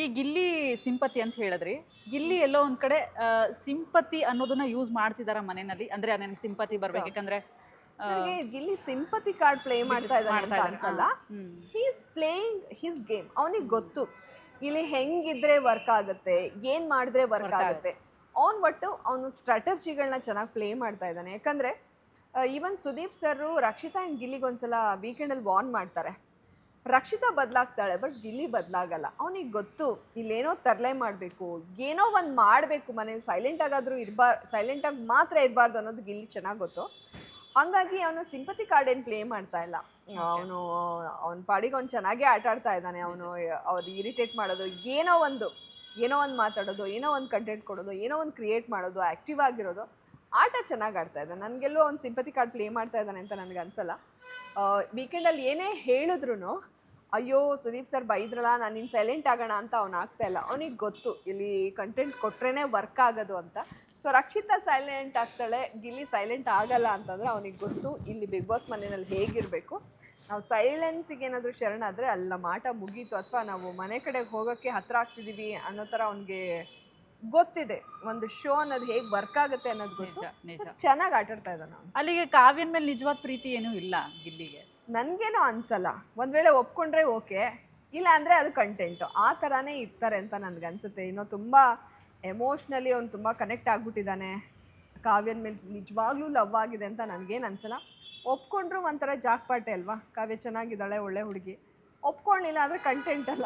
ಈ ಗಿಲ್ಲಿ ಸಿಂಪತಿ ಅಂತ ಹೇಳಿದ್ರಿ ಗಿಲ್ಲಿ ಎಲ್ಲೋ ಒಂದ್ ಕಡೆ ಸಿಂಪತಿ ಅನ್ನೋದನ್ನ ಯೂಸ್ ಮಾಡ್ತಿದಾರ ಮನೆಯಲ್ಲಿ ಅಂದ್ರೆ ನನಗೆ ಸಿಂಪತಿ ಬರ್ಬೇಕು ಯಾಕಂದ್ರೆ ನನಗೆ ಗಿಲ್ಲಿ ಸಿಂಪತಿ ಕಾರ್ಡ್ ಪ್ಲೇ ಮಾಡ್ತಾ ಇದ್ದಾನೆ ಅಂತ ಅನ್ಸಲ್ಲ. ಪ್ಲೇಯಿಂಗ್ ಹಿಸ್ ಗೇಮ್ ಅವನಿಗೆ ಗೊತ್ತು ಇಲ್ಲಿ ಹೆಂಗಿದ್ರೆ ವರ್ಕ್ ಆಗುತ್ತೆ ಏನ್ ಮಾಡಿದ್ರೆ ವರ್ಕ್ ಆಗುತ್ತೆ. ಅವ್ನ್ ಒಟ್ಟು ಅವನು ಸ್ಟ್ರಾಟಜಿಗಳನ್ನ ಚೆನ್ನಾಗಿ ಪ್ಲೇ ಮಾಡ್ತಾ ಇದ್ದಾನೆ. ಯಾಕಂದ್ರೆ even Sudeep sir Rakshita and ಗಿಲ್ಲಿಗೆ ಒಂದ್ಸಲ ವೀಕೆಂಡಲ್ಲಿ ವಾರ್ನ್ ಮಾಡ್ತಾರೆ. ರಕ್ಷಿತಾ ಬದಲಾಗ್ತಾಳೆ ಬಟ್ ಗಿಲ್ಲಿ ಬದಲಾಗಲ್ಲ. ಅವನಿಗೆ ಗೊತ್ತು ಇಲ್ಲೇನೋ ತರಲೆ ಮಾಡಬೇಕು ಏನೋ ಒಂದು ಮಾಡಬೇಕು ಮನೇಲಿ ಸೈಲೆಂಟ್ ಆಗಾದ್ರೂ ಇರಬಾರ್ ಸೈಲೆಂಟಾಗಿ ಮಾತ್ರ ಇರಬಾರ್ದು ಅನ್ನೋದು ಗಿಲ್ಲಿ ಚೆನ್ನಾಗಿ ಗೊತ್ತು. ಹಾಗಾಗಿ ಅವನು ಸಿಂಪತಿ ಕಾರ್ಡ್ ಏನು ಪ್ಲೇ ಮಾಡ್ತಾ ಇಲ್ಲ. ಅವನು ಅವನ ಪಾಡಿಗೆ ಅವ್ನು ಚೆನ್ನಾಗೇ ಆಟ ಆಡ್ತಾ ಇದ್ದಾನೆ ಅವನು ಅವ್ರು ಇರಿಟೇಟ್ ಮಾಡೋದು ಏನೋ ಒಂದು ಏನೋ ಒಂದು ಮಾತಾಡೋದು ಏನೋ ಒಂದು ಕಂಟೆಂಟ್ ಕೊಡೋದು ಏನೋ ಒಂದು ಕ್ರಿಯೇಟ್ ಮಾಡೋದು ಆ್ಯಕ್ಟಿವ್ ಆಗಿರೋದು. ಆಟ ಚೆನ್ನಾಗಿ ಆಡ್ತಾ ಇದ್ದಾನೆ. ನನಗೆಲ್ಲೋ ಅವ್ನು ಸಿಂಪತಿ ಕಾರ್ಡ್ ಪ್ಲೇ ಮಾಡ್ತಾ ಇದ್ದಾನೆ ಅಂತ ನನಗೆ ಅನ್ಸಲ್ಲ. ವೀಕೆಂಡಲ್ಲಿ ಏನೇ ಹೇಳಿದ್ರು ಅಯ್ಯೋ, ಸುದೀಪ್ ಸರ್ ಬೈದ್ರಲ್ಲ, ನಾನು ಇನ್ನು ಸೈಲೆಂಟ್ ಆಗೋಣ ಅಂತ ಅವ್ನು ಆಗ್ತಾ ಇಲ್ಲ. ಅವನಿಗೆ ಗೊತ್ತು, ಇಲ್ಲಿ ಕಂಟೆಂಟ್ ಕೊಟ್ರೇ ವರ್ಕ್ ಆಗೋದು ಅಂತ. ಸೊ ರಕ್ಷಿತಾ ಸೈಲೆಂಟ್ ಆಗ್ತಾಳೆ, ಗಿಲ್ಲಿ ಸೈಲೆಂಟ್ ಆಗಲ್ಲ ಅಂತಂದರೆ ಅವನಿಗೆ ಗೊತ್ತು, ಇಲ್ಲಿ ಬಿಗ್ ಬಾಸ್ ಮನೆಯಲ್ಲಿ ಹೇಗಿರಬೇಕು. ನಾವು ಸೈಲೆನ್ಸಿಗೆ ಏನಾದರೂ ಶರಣಾದರೆ ಅಲ್ಲಿ ನಮ್ಮ ಆಟ ಮುಗೀತು. ಅಥವಾ ನಾವು ಮನೆ ಕಡೆಗೆ ಹೋಗೋಕ್ಕೆ ಹತ್ತಿರ ಆಗ್ತಿದ್ದೀವಿ ಅನ್ನೋ ಥರ ಅವನಿಗೆ ಗೊತ್ತಿದೆ ಒಂದು ಶೋ ಅನ್ನೋದು ಹೇಗೆ ವರ್ಕ್ ಆಗುತ್ತೆ ಅನ್ನೋದು ಗೊತ್ತು. ನಿಜ ಚೆನ್ನಾಗಿ ಆಟಾಡ್ತಾ ಇದ್ದಾನೆ ಅವನು. ಅಲ್ಲಿಗೆ ಕಾವ್ಯನ ಮೇಲೆ ನಿಜವಾದ ಪ್ರೀತಿ ಏನೂ ಇಲ್ಲ ಗಿಲ್ಲಿಗೆ ನನಗೇನೋ ಅನ್ಸಲ್ಲ. ಒಂದ್ ವೇಳೆ ಒಪ್ಕೊಂಡ್ರೆ ಓಕೆ ಇಲ್ಲ ಅಂದ್ರೆ ಅದು ಕಂಟೆಂಟು ಆ ಥರನೇ ಇರ್ತಾರೆ ಅಂತ ನನ್ಗೆ ಅನ್ಸುತ್ತೆ. ಇನ್ನೂ ತುಂಬ ಎಮೋಷ್ನಲಿ ಅವ್ನು ತುಂಬ ಕನೆಕ್ಟ್ ಆಗ್ಬಿಟ್ಟಿದ್ದಾನೆ. ಕಾವ್ಯನ ಮೇಲೆ ನಿಜವಾಗ್ಲೂ ಲವ್ ಆಗಿದೆ ಅಂತ ನನಗೇನು ಅನ್ಸಲ್ಲ. ಒಪ್ಕೊಂಡ್ರು ಒಂಥರ ಜಾಕ್ಪಾಟೆ ಅಲ್ವಾ? ಕಾವ್ಯ ಚೆನ್ನಾಗಿದ್ದಾಳೆ ಒಳ್ಳೆ ಹುಡುಗಿ. ಒಪ್ಕೊಂಡಿಲ್ಲ ಅಂದರೆ ಕಂಟೆಂಟ್ ಅಲ್ಲ.